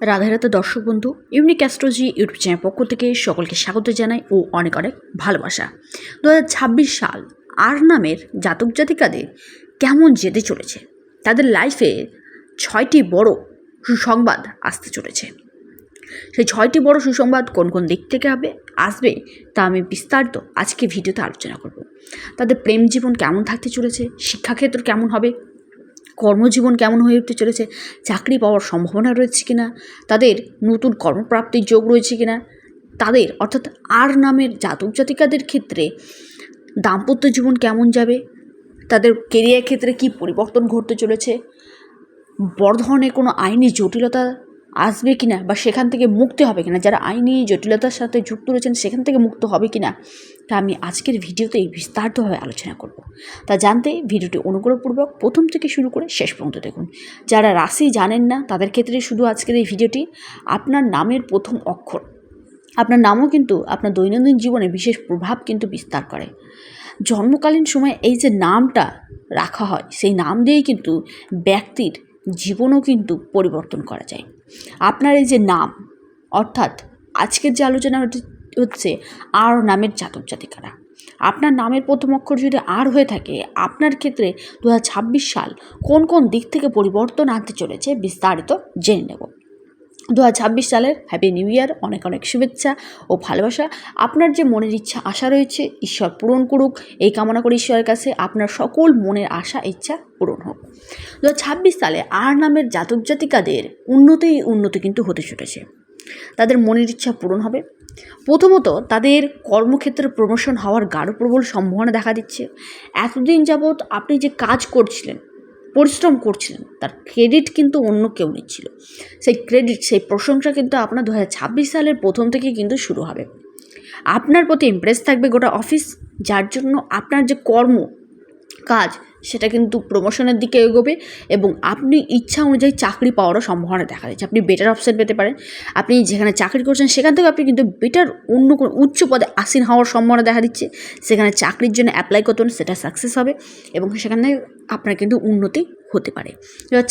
রাধা রাধা দর্শক বন্ধু unique astrology YouTube channel পক্ষ থেকে সকলকে স্বাগত জানাই ও অনেক অনেক ভালোবাসা। দু হাজার ছাব্বিশ সাল আর নামের জাতক জাতিকাদের কেমন যেতে চলেছে? তাদের লাইফে ছয়টি বড় সুসংবাদ আসতে চলেছে। সেই ছয়টি বড় সুসংবাদ কোন কোন দিক থেকে হবে, আসবে, তা আমি বিস্তারিত আজকে ভিডিওতে আলোচনা করব। তাদের প্রেম জীবন কেমন থাকতে চলেছে, শিক্ষাক্ষেত্র কেমন হবে কর্মজীবন কেমন হয়ে উঠতে চলেছে, চাকরি পাওয়ার সম্ভাবনা রয়েছে কি না তাদের নতুন কর্মপ্রাপ্তির যোগ রয়েছে কি না তাদের অর্থাৎ আর নামের জাতক জাতিকাদের ক্ষেত্রে দাম্পত্য জীবন কেমন যাবে, তাদের কেরিয়ার ক্ষেত্রে কি পরিবর্তন ঘটতে চলেছে, বড় ধরনের কোনো আইনি জটিলতা আসবে কিনা বা সেখান থেকে মুক্তি হবে কিনা যারা আইনি জটিলতার সাথে যুক্ত রয়েছেন সেখান থেকে মুক্ত হবে কিনা তা আমি আজকের ভিডিওতে বিস্তারিতভাবে আলোচনা করব। তা জানতে ভিডিওটি অনুগ্রহপূর্বক প্রথম থেকে শুরু করে শেষ পর্যন্ত দেখুন। যারা রাশি জানেন না, তাদের ক্ষেত্রে শুধু আজকের এই ভিডিওটি আপনার নামের প্রথম অক্ষর। আপনার নামও কিন্তু আপনার দৈনন্দিন জীবনে বিশেষ প্রভাব কিন্তু বিস্তার করে। জন্মকালীন সময়ে এই যে নামটা রাখা হয়, সেই নাম দিয়েই কিন্তু ব্যক্তির জীবনও কিন্তু পরিবর্তন করা যায়। আপনার এই যে নাম, অর্থাৎ আজকের যে আলোচনা হচ্ছে- আর নামের জাতক জাতিকারা। আপনার নামের প্রথম অক্ষর যদি আর হয়ে থাকে, আপনার ক্ষেত্রে দু হাজার ছাব্বিশ সাল কোন কোন দিক থেকে পরিবর্তন আনতে চলেছে বিস্তারিত জেনে নেব। দু সালের হ্যাপি নিউ ইয়ার অনেক অনেক শুভেচ্ছা ও ভালোবাসা। আপনার যে মনের ইচ্ছা, আশা রয়েছে, ঈশ্বর পূরণ করুক। এই কামনা করি ঈশ্বরের কাছে। আপনার সকল মনের আশা, ইচ্ছা পূরণ হোক। দু হাজার ছাব্বিশ সালে আর নামের জাতক জাতিকাদের উন্নতি উন্নতি কিন্তু হতে চলেছে। তাদের মনের ইচ্ছা পূরণ হবে। প্রথমত, তাদের কর্মক্ষেত্রে প্রমোশন হওয়ার গাঢ় প্রবল সম্ভাবনা দেখা দিচ্ছে। এতদিন যাবৎ আপনি যে কাজ করছিলেন পরিশ্রম করছিলেন, তার ক্রেডিট কিন্তু অন্য কেউ নিচ্ছিল। সেই ক্রেডিট সেই প্রশংসা কিন্তু আপনার দু হাজার ছাব্বিশ সালের প্রথম থেকে কিন্তু শুরু হবে। আপনার প্রতি ইমপ্রেস থাকবে গোটা অফিস যার জন্য আপনার যে কর্ম কাজ, সেটা কিন্তু প্রমোশনের দিকে এগোবে এবং আপনি ইচ্ছা অনুযায়ী চাকরি পাওয়ারও সম্ভাবনা দেখা যাচ্ছে আপনি বেটার অপশান পেতে পারেন। আপনি যেখানে চাকরি করছেন, সেখান থেকে আপনি কিন্তু বেটার অন্য কোনো উচ্চ পদে আসীন হওয়ার সম্ভাবনা দেখা দিচ্ছে। সেখানে চাকরির জন্য অ্যাপ্লাই করতেন সেটা সাকসেস হবে এবং সেখানে আপনার কিন্তু উন্নতি হতে পারে।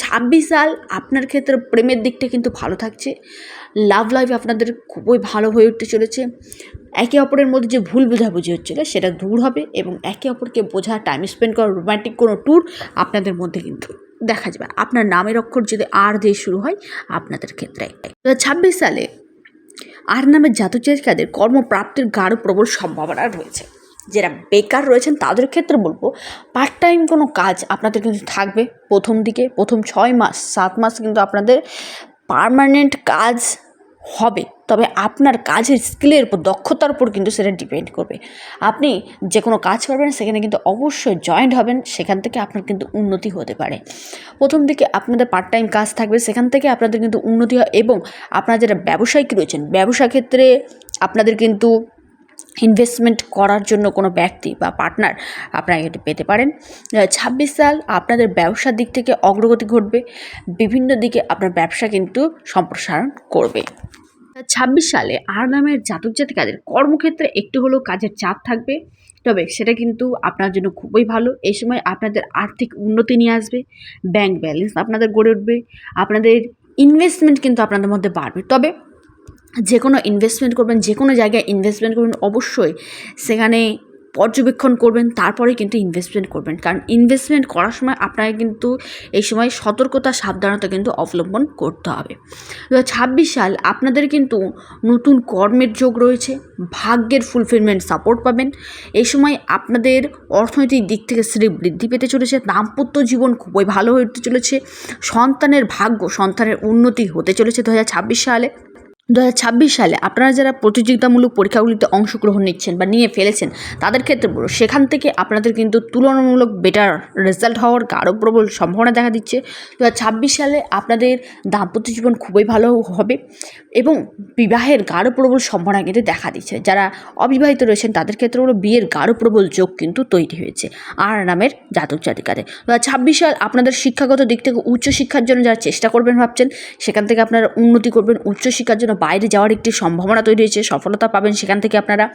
ছাব্বিশ সাল আপনার ক্ষেত্রে প্রেমের দিকটা কিন্তু ভালো থাকছে। লাভ লাইফ আপনাদের খুবই ভালো হয়ে উঠতে চলেছে। একে অপরের মধ্যে যে ভুল বোঝাবুঝি হচ্ছিল সেটা দূর হবে এবং একে অপরকে বোঝা টাইম স্পেন্ড করা রোমান্টিক কোনো ট্যুর আপনাদের মধ্যে কিন্তু দেখা যাবে। আপনার নামের অক্ষর যদি আর দিয়ে শুরু হয়, আপনাদের ক্ষেত্রে দু ছাব্বিশ সালে আর নামের জাতক জাতিকাদের কর্মপ্রাপ্তির গাঢ় প্রবল সম্ভাবনা রয়েছে। যারা বেকার রয়েছেন তাদের ক্ষেত্রে বলব পার্ট টাইম কোনো কাজ আপনাদের কিন্তু থাকবে প্রথম দিকে, প্রথম ছয় মাস, সাত মাস কিন্তু আপনাদের পার্মানেন্ট কাজ হবে। তবে আপনার কাজের স্কিলের উপর, দক্ষতার উপর কিন্তু সেটা ডিপেন্ড করবে। আপনি যে কোনো কাজ করবেন, সেখানে কিন্তু অবশ্যই জয়েন্ট হবেন, সেখান থেকে আপনার কিন্তু উন্নতি হতে পারে। প্রথম দিকে আপনাদের পার্ট টাইম কাজ থাকবে, সেখান থেকে আপনাদের কিন্তু উন্নতি হয় এবং আপনারা যারা ব্যবসায়িক রয়েছেন, ব্যবসা ক্ষেত্রে আপনাদের কিন্তু ইনভেস্টমেন্ট করার জন্য কোনো ব্যক্তি বা পার্টনার আপনারা এটি পেতে পারেন। ছাব্বিশ সাল আপনাদের ব্যবসার দিক থেকে অগ্রগতি ঘটবে, বিভিন্ন দিকে আপনার ব্যবসা কিন্তু সম্প্রসারণ করবে। ছাব্বিশ সালে আর নামের জাতক জাতিকাদের কর্মক্ষেত্রে একটু হলেও কাজের চাপ থাকবে, তবে সেটা কিন্তু আপনার জন্য খুবই ভালো। এই সময় আপনাদের আর্থিক উন্নতি নিয়ে আসবে ব্যাংক ব্যালেন্স আপনাদের গড়ে উঠবে, আপনাদের ইনভেস্টমেন্ট কিন্তু আপনাদের মধ্যে বাড়বে। তবে যে কোনো ইনভেস্টমেন্ট করবেন যে কোনো জায়গায় ইনভেস্টমেন্ট করবেন, অবশ্যই সেখানে পর্যবেক্ষণ করবেন, তারপরে কিন্তু ইনভেস্টমেন্ট করবেন। কারণ ইনভেস্টমেন্ট করার সময় আপনাকে কিন্তু এই সময় সতর্কতা, সাবধানতা কিন্তু অবলম্বন করতে হবে। দু ছাব্বিশ সাল আপনাদের কিন্তু নতুন কর্মের যোগ রয়েছে, ভাগ্যের ফুলফিলমেন্ট সাপোর্ট পাবেন। এই সময় আপনাদের অর্থনৈতিক দিক থেকে শ্রী বৃদ্ধি পেতে চলেছে, দাম্পত্য জীবন খুবই ভালো উঠতে চলেছে, সন্তানের ভাগ্য সন্তানের উন্নতি হতে চলেছে। দু হাজার ছাব্বিশ সালে দু হাজার ছাব্বিশ সালে আপনারা যারা প্রতিযোগিতামূলক পরীক্ষাগুলিতে অংশগ্রহণ নিচ্ছেন বা নিয়ে ফেলেছেন, তাদের ক্ষেত্রে বলব সেখান থেকে আপনাদের কিন্তু তুলনামূলক বেটার রেজাল্ট হওয়ার গাঢ় প্রবল সম্ভাবনা দেখা দিচ্ছে। দু হাজার ছাব্বিশ সালে আপনাদের দাম্পত্য জীবন খুবই ভালো হবে এবং বিবাহের গাঢ় প্রবল সম্ভাবনা কিন্তু দেখা দিচ্ছে। যারা অবিবাহিত রয়েছেন, তাদের ক্ষেত্রে হলো বিয়ের গাঢ় প্রবল যোগ কিন্তু তৈরি হয়েছে। আর নামের জাতক জাতিকাদের। দু সাল আপনাদের শিক্ষাগত দিক থেকে উচ্চশিক্ষার জন্য যারা চেষ্টা করবেন ভাবছেন, সেখান থেকে আপনারা উন্নতি করবেন উচ্চশিক্ষার জন্য। বাইরে যাওয়ার একটি সম্ভাবনা তৈরি হয়েছে, সফলতা পাবেন সেখান থেকে আপনারা।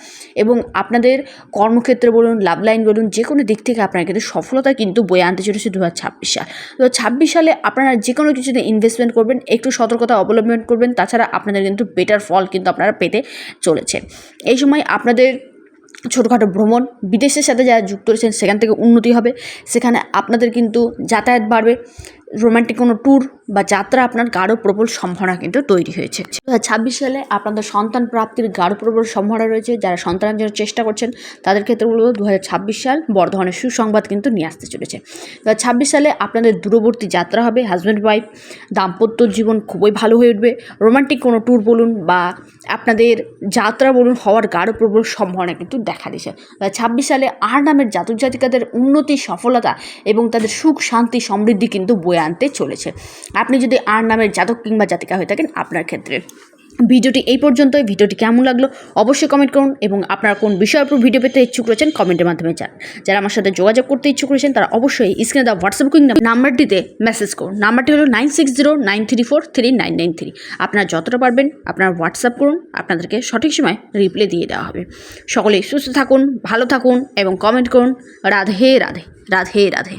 এবং আপনাদের কর্মক্ষেত্র বলুন, লাভ লাইন বলুন, যে কোনো দিক থেকে আপনারা কিন্তু সফলতা কিন্তু বয়ে আনতে চলেছে দু হাজার ছাব্বিশ সাল। দু ছাব্বিশ সালে আপনারা যে কোনো কিছুতে ইনভেস্টমেন্ট করবেন, একটু সতর্কতা অবলম্বন করবেন, তাছাড়া আপনাদের কিন্তু বেটার ফল কিন্তু আপনারা পেতে চলেছে। এই সময় আপনাদের ছোটোখাটো ভ্রমণ, বিদেশের সাথে যারা যুক্ত রয়েছেন সেখান থেকে উন্নতি হবে। সেখানে আপনাদের কিন্তু যাতায়াত বাড়বে। রোমান্টিক কোনো ট্যুর বা যাত্রা আপনার গাঢ় প্রবল সম্ভাবনা কিন্তু তৈরি হয়েছে। দু ছাব্বিশ সালে আপনাদের সন্তান প্রাপ্তির গাঢ় প্রবল সম্ভাবনা রয়েছে। যারা সন্তানের জন্য চেষ্টা করছেন, তাদের ক্ষেত্রে বলব দু ছাব্বিশ সাল বর্ধমানের সুসংবাদ কিন্তু নিয়ে আসতে চলেছে। দু ছাব্বিশ সালে আপনাদের দূরবর্তী যাত্রা হবে হাজব্যান্ড ওয়াইফ দাম্পত্য জীবন খুবই ভালো হয়ে উঠবে। রোমান্টিক কোনো ট্যুর বলুন বা আপনাদের যাত্রা বলুন, হওয়ার গাঢ় প্রবল সম্ভাবনা কিন্তু দেখা দিয়েছে। ছাব্বিশ সালে আর নামের জাতক জাতিকাদের উন্নতি, সফলতা এবং তাদের সুখ, শান্তি, সমৃদ্ধি কিন্তু বয়ে আনতে চলেছে। আপনি যদি আর নামের জাতক কিংবা জাতিকা হয়ে থাকেন, আপনার ক্ষেত্রে। ভিডিওটি এই পর্যন্তই। ভিডিওটি কেমন লাগল অবশ্যই কমেন্ট করুন এবং আপনারা কোন বিষয়ের উপর ভিডিও পেতে ইচ্ছুক রয়েছেন কমেন্টের মাধ্যমে জান যারা আমার সাথে যোগাযোগ করতে ইচ্ছুক রয়েছেন, তারা অবশ্যই স্ক্রিনে দেওয়া হোয়াটসঅ্যাপ কুইং নাম্বারটিতে মেসেজ করুন। নাম্বারটি হলো nine six zero nine three four three nine nine three আপনারা যতটা পারবেন আপনারা হোয়াটসঅ্যাপ করুন, আপনাদেরকে সঠিক সময় রিপ্লাই দিয়ে দেওয়া হবে। সকলেই সুস্থ থাকুন, ভালো থাকুন এবং কমেন্ট করুন। রাধে রাধে রাধে রাধে।